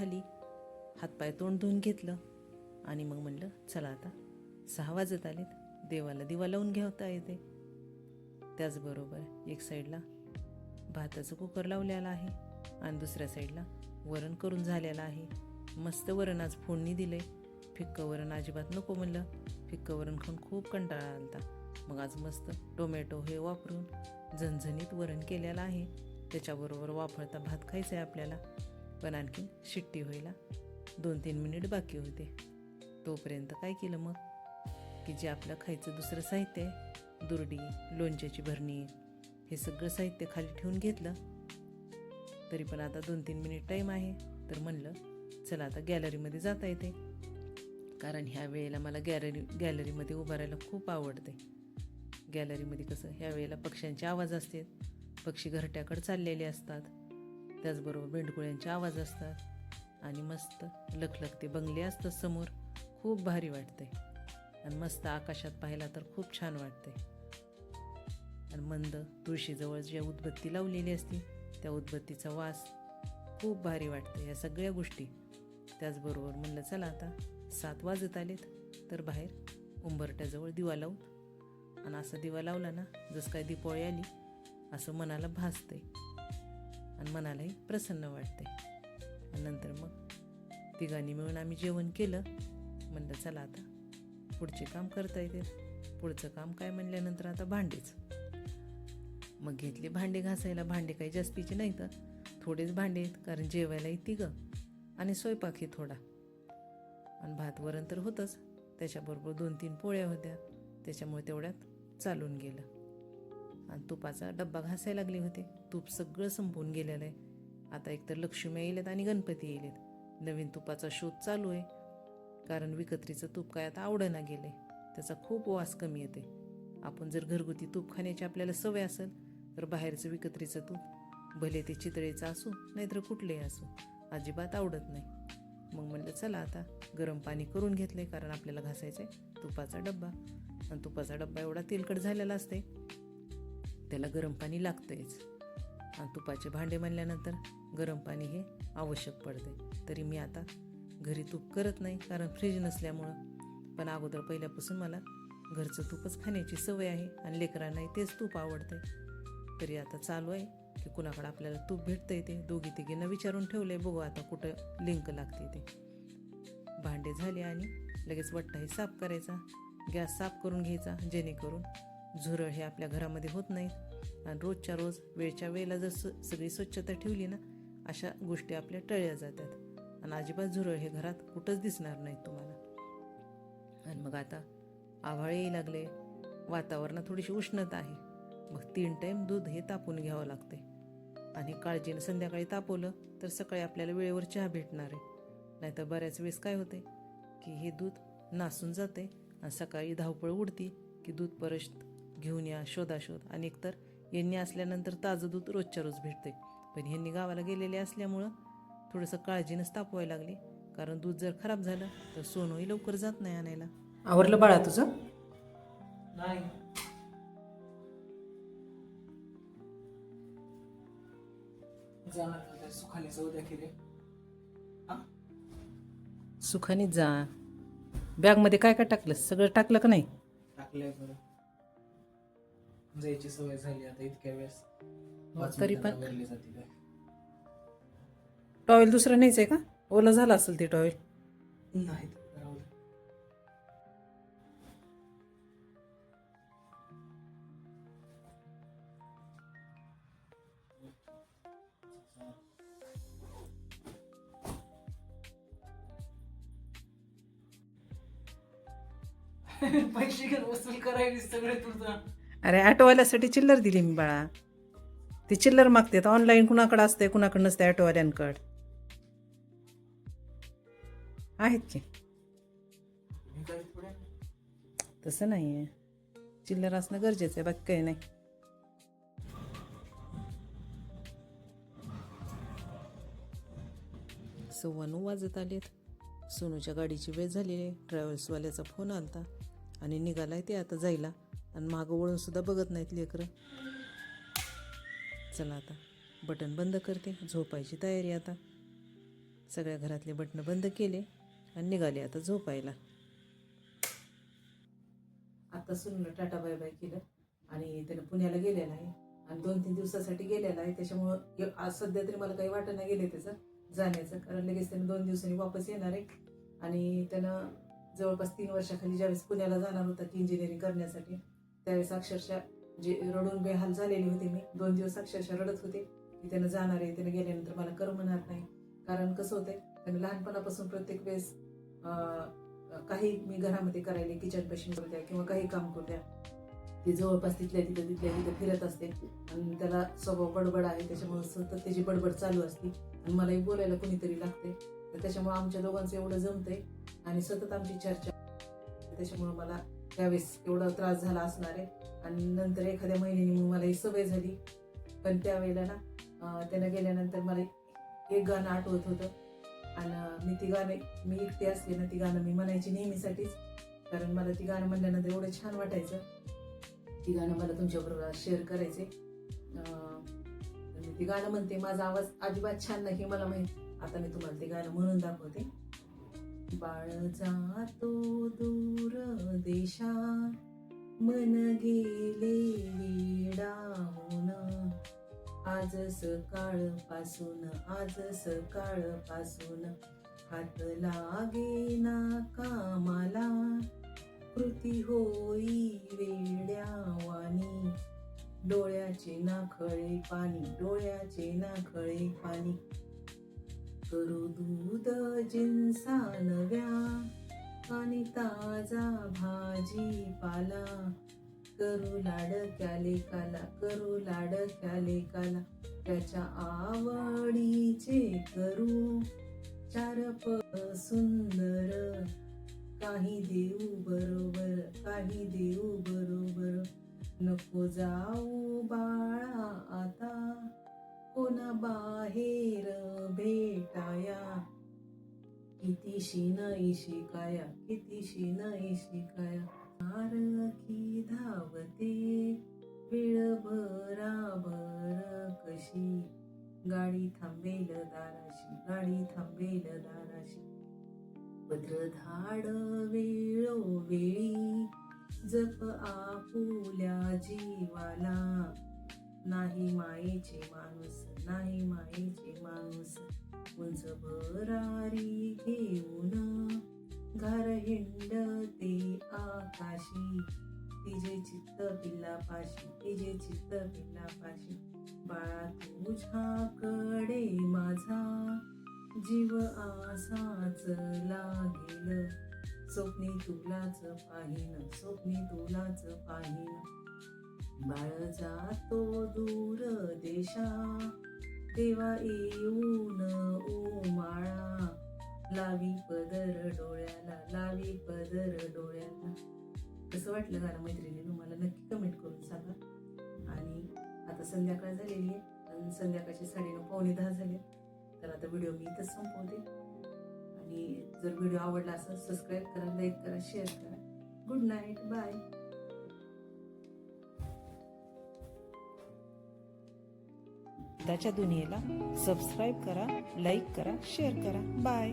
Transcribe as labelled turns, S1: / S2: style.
S1: खाली हातपाय तोंड धुवून घेतलं आणि मग म्हणलं चला आता सहा वाजत आलेत. देवाला दिवा लावून घ्यावता येते त्याचबरोबर एक साईडला भाताचं कुकर लावलेला आहे आणि दुसऱ्या साईडला वरण करून झालेलं आहे. मस्त वरण आज फोडणी दिले फिक्कं वरण अजिबात नको म्हणलं. फिक्कं वरण खाऊन खूप कंटाळा आणता मग आज मस्त टोमॅटो हे वापरून झणझणीत वरण केलेलं आहे. त्याच्याबरोबर वापरता भात खायचा आहे आपल्याला. पण आणखी शिट्टी व्हायला दोन तीन मिनिट बाकी होते. तोपर्यंत काय केलं मग? की जे आपलं खायचं दुसरं साहित्य आहे दुर्डी लोणच्याची भरणी हे सगळं साहित्य खाली ठेवून घेतलं. तरी पण आता दोन तीन मिनिट टाईम आहे. तर म्हणलं चला आता गॅलरीमध्ये जाता येते. कारण ह्या वेळेला मला गॅलरी गॅलरीमध्ये उभारायला खूप आवडते. गॅलरीमध्ये कसं ह्या वेळेला पक्ष्यांचे आवाज असतात. पक्षी घरट्याकडे चाललेले असतात. त्याचबरोबर बेंडकुळ्यांचे आवाज असतात. आणि मस्त लखलखते बंगले असतात समोर. खूप भारी वाटते आणि मस्त आकाशात पाहायला तर खूप छान वाटते आणि मंद तुळशीजवळ ज्या उदबत्ती लावलेली असते त्या उदबत्तीचा वास खूप भारी वाटते या सगळ्या गोष्टी. त्याचबरोबर म्हणलं चला आता सात वाजत आलेत तर बाहेर उंबरट्याजवळ दिवा लावू. आणि असा दिवा लावला ना जसं काय दिपोळी आली असं मनाला भासते आणि मनालाही प्रसन्न वाटते आणि नंतर मग तिघांनी मिळून आम्ही जेवण केलं. म्हणलं चला आता पुढचे काम करता येते पुढचं काम काय? म्हणल्यानंतर आता भांडेच. मग घेतले भांडे घासायला. भांडे काही जास्तीचे नाही तर थोडेच भांडे आहेत कारण जेवायलाही तिघं आणि स्वयंपाकही थोडा. आणि भात वरण तर होतंच. त्याच्याबरोबर दोन तीन पोळ्या होत्या. त्याच्यामुळे तेवढ्यात चालून गेलं. आणि तुपाचा डब्बा घासायला लागले होते. तूप सगळं संपून गेलेलं आहे. आता एकतर लक्ष्मी येलेत आणि गणपती येलेत नवीन तुपाचा शोध चालू आहे. कारण विकत्रीचं तूप काय आता आवडना गेले त्याचा खूप वास कमी येते आपण जर घरगुती तूप खाण्याची आपल्याला सवय असेल तर बाहेरचं विकत्रीचं तूप भले ते चितळेचं असो नाहीतर कुठलेही असो अजिबात आवडत नाही. मग म्हणलं चला आता गरम पाणी करून घेतलंय कारण आपल्याला घासायचं आहे तुपाचा डब्बा. आणि तुपाचा डब्बा एवढा तेलकट झालेला असते त्याला गरम पाणी लागतंच आणि तुपाचे भांडे म्हणल्यानंतर गरम पाणी हे आवश्यक पडते तरी मी आता घरी तूप करत नाही कारण फ्रीज नसल्यामुळं. पण अगोदर पहिल्यापासून मला घरचं तूपच खाण्याची सवय आहे आणि लेकरांनाही तेच तूप आवडते तरी आता चालू आहे की कुणाकडं आपल्याला तूप भेटतं येते दोघी तिघींना विचारून ठेवलं आहे बघू आता कुठं लिंक लागते ते. भांडे झाले आणि लगेच वट्टाही साफ करायचा गॅस साफ करून घ्यायचा जेणेकरून झुरळ हे आपल्या घरामध्ये होत नाहीत आणि रोजच्या रोज वेळच्या वेळेला जर स सगळी स्वच्छता ठेवली ना अशा गोष्टी आपल्या टळल्या जातात. आणि अजिबात झुरळ हे घरात कुठंच दिसणार नाहीत तुम्हाला. आणि मग आता आभाळ येई लागले. वातावरणात थोडीशी उष्णता आहे. मग तीन टाईम दूध हे तापून घ्यावं लागते. आणि काळजीनं संध्याकाळी तापवलं तर सकाळी आपल्याला वेळेवर चहा भेटणार आहे. नाहीतर बऱ्याच वेळेस काय होते? की हे दूध नासून जाते आणि सकाळी धावपळ उडती की दूध परत घेऊन या शोधाशोध आणि एकतर यांनी असल्यानंतर ताजं दूध रोजच्या रोज भेटते पण ह्यांनी गावाला गेलेले असल्यामुळं थोडंसं काळजीनंच तापवायला लागली. कारण दूध जर खराब झालं तर सोनंही लवकर जात नाही आणायला.
S2: आवरलं बाळा तुझं?
S3: नाही. जाणार का त्या सुखालीचं उद्या की रे.
S2: सुखाने जा. बॅगमध्ये काय काय टाकलं सगळं टाकलं का नाही?
S3: टाकलंय बरं. जायची सवय झाली आता इतक्या वेळेस. पाच
S2: तरी
S3: मिनिटात
S2: पण-
S3: आवरली जाते काय
S2: टॉवेल दुसरं नाहीच आहे का? ओलं झालं असेल ते टॉवेल.
S3: नाही राहू दे. पैसे घेऊन वसूल करायची सगळे तुझा.
S2: अरे ॲटोवाल्यासाठी चिल्लर दिली मी बाळा. ती चिल्लर मागते तर ऑनलाईन कुणाकडं असते कुणाकडं नसते ॲटोवाल्यांकडं आहेत की? तसं नाही आहे चिल्लर असणं गरजेचं आहे बाकी काही नाही.
S1: सव्वा नऊ वाजत आलेत. सोनूच्या गाडीची वेळ झालेली आहे. ट्रॅव्हल्सवाल्याचा फोन आलता आणि निघालाय ते आता जायला. आणि मागं वळून सुद्धा बघत नाहीत लेकरं. चला आता बटन बंद करते झोपायची तयारी आता.
S4: सगळ्या घरातले बटणं बंद केले आणि निघाले आता झोपायला.
S1: आता सुनलं टाटा बाय बाय केलं आणि त्यानं पुण्याला गेलेला आहे. आणि दोन तीन दिवसासाठी गेलेला आहे. त्याच्यामुळं आज सध्या तरी मला काही वाटत नाही गेले त्याचं जाण्याचं. कारण लगेच त्यानं दोन दिवसांनी वापस येणार आहे. आणि त्यानं जवळपास तीन वर्षाखाली ज्यावेळेस पुण्याला जाणार होता की इंजिनिअरिंग करण्यासाठी त्यावेळेस अक्षरशः जे रडून बेहाल झालेली होती मी दोन दिवस अक्षरशः रडत होते. की त्यानं जाणार आहे त्यानं गेल्यानंतर मला करमणार नाही. कारण कसं होतंय त्यानं लहानपणापासून प्रत्येक वेळेस काही मी घरामध्ये करायला किचन पेशन करू द्या किंवा काही काम करू द्या. ती जवळपास तिथल्या तिथं तिथल्या तिथं फिरत असते. आणि त्याला स्वभाव बडबड आहे त्याच्यामुळे सतत त्याची बडबड चालू असते. आणि मलाही बोलायला कुणीतरी लागते. तर त्याच्यामुळे आमच्या दोघांचं एवढं जमतंय. आणि सतत आमची चर्चा त्याच्यामुळे मला त्यावेळेस एवढा त्रास झाला असणार आहे. आणि नंतर एखाद्या महिन्याने मग मला ही सवय झाली. पण त्यावेळेला ना त्यानं गेल्यानंतर मला एक गाणं आठवत होतं. आणि मी ती गाणे मी एकटी असले ना ती गाणं मी म्हणायची नेहमीसाठीच. कारण मला ती गाणं म्हणल्यानंतर एवढं छान वाटायचं. ती गाणं मला तुमच्याबरोबर शेअर करायचे ती गाणं म्हणते माझा आवाज अजिबात छान नाही हे मला माहीत. आता मी तुम्हाला ते गाणं म्हणून दाखवते. बाळ जातो दूर देशा मन गेले वेडाहून आज सकाळपासून आज सकाळपासून हात लागे ना कामाला. कृती होई वेड्यावानी. डोळ्याचे नाखळे पाणी डोळ्याचे नाखळे पाणी. करू दूध जिन भाजी पाला करू लाडक्याले लेकाला करू लाडक्याले लेकाला त्याच्या आवडीचे करू चार प सुंदर. काही देऊ बरोबर काही देऊ बरोबर. नको जाऊ बाळा आता कोणा बाहेर भेटाया. किती शिन शिकाया किती शिन शिकाया की धावते वेळ बराबर कशी. गाडी थांबेल दाराशी गाडी थांबेल दाराशी. पत्रधाड वेळोवेळी जप आपुल्या जीवाला. नाही मायेचे माणूस नाही मायेचे माणूस. उंच भरारी घेऊन घर हिंडते आकाशी. तिजे चित्त पिल्लापाशी तिजे चित्त पिल्लापाशी. बाळा तुझ्याकडे माझा जीव आसाच लागेल. स्वप्नी तुलाच पाहिन स्वप्नी तुलाच पाहिन. बाळ जातो दूर देशा तेव्हा येऊन उमाळा. लावी पदर डोळ्याला लावी पदर डोळ्याला. कसं वाटलं जरा मैत्रिणी तुम्हाला नक्की कमेंट करून सांगा. आणि आता संध्याकाळ झालेली आहे आणि संध्याकाळची साडेनऊ पावणे दहा झाले तर आता व्हिडिओ मी इथंच संपवते. आणि जर व्हिडिओ आवडला असेल सबस्क्राईब करा लाईक करा शेअर करा. गुड नाईट बाय
S4: त्याच्या दुनियेला सबस्क्राईब करा लाईक करा शेअर करा. बाय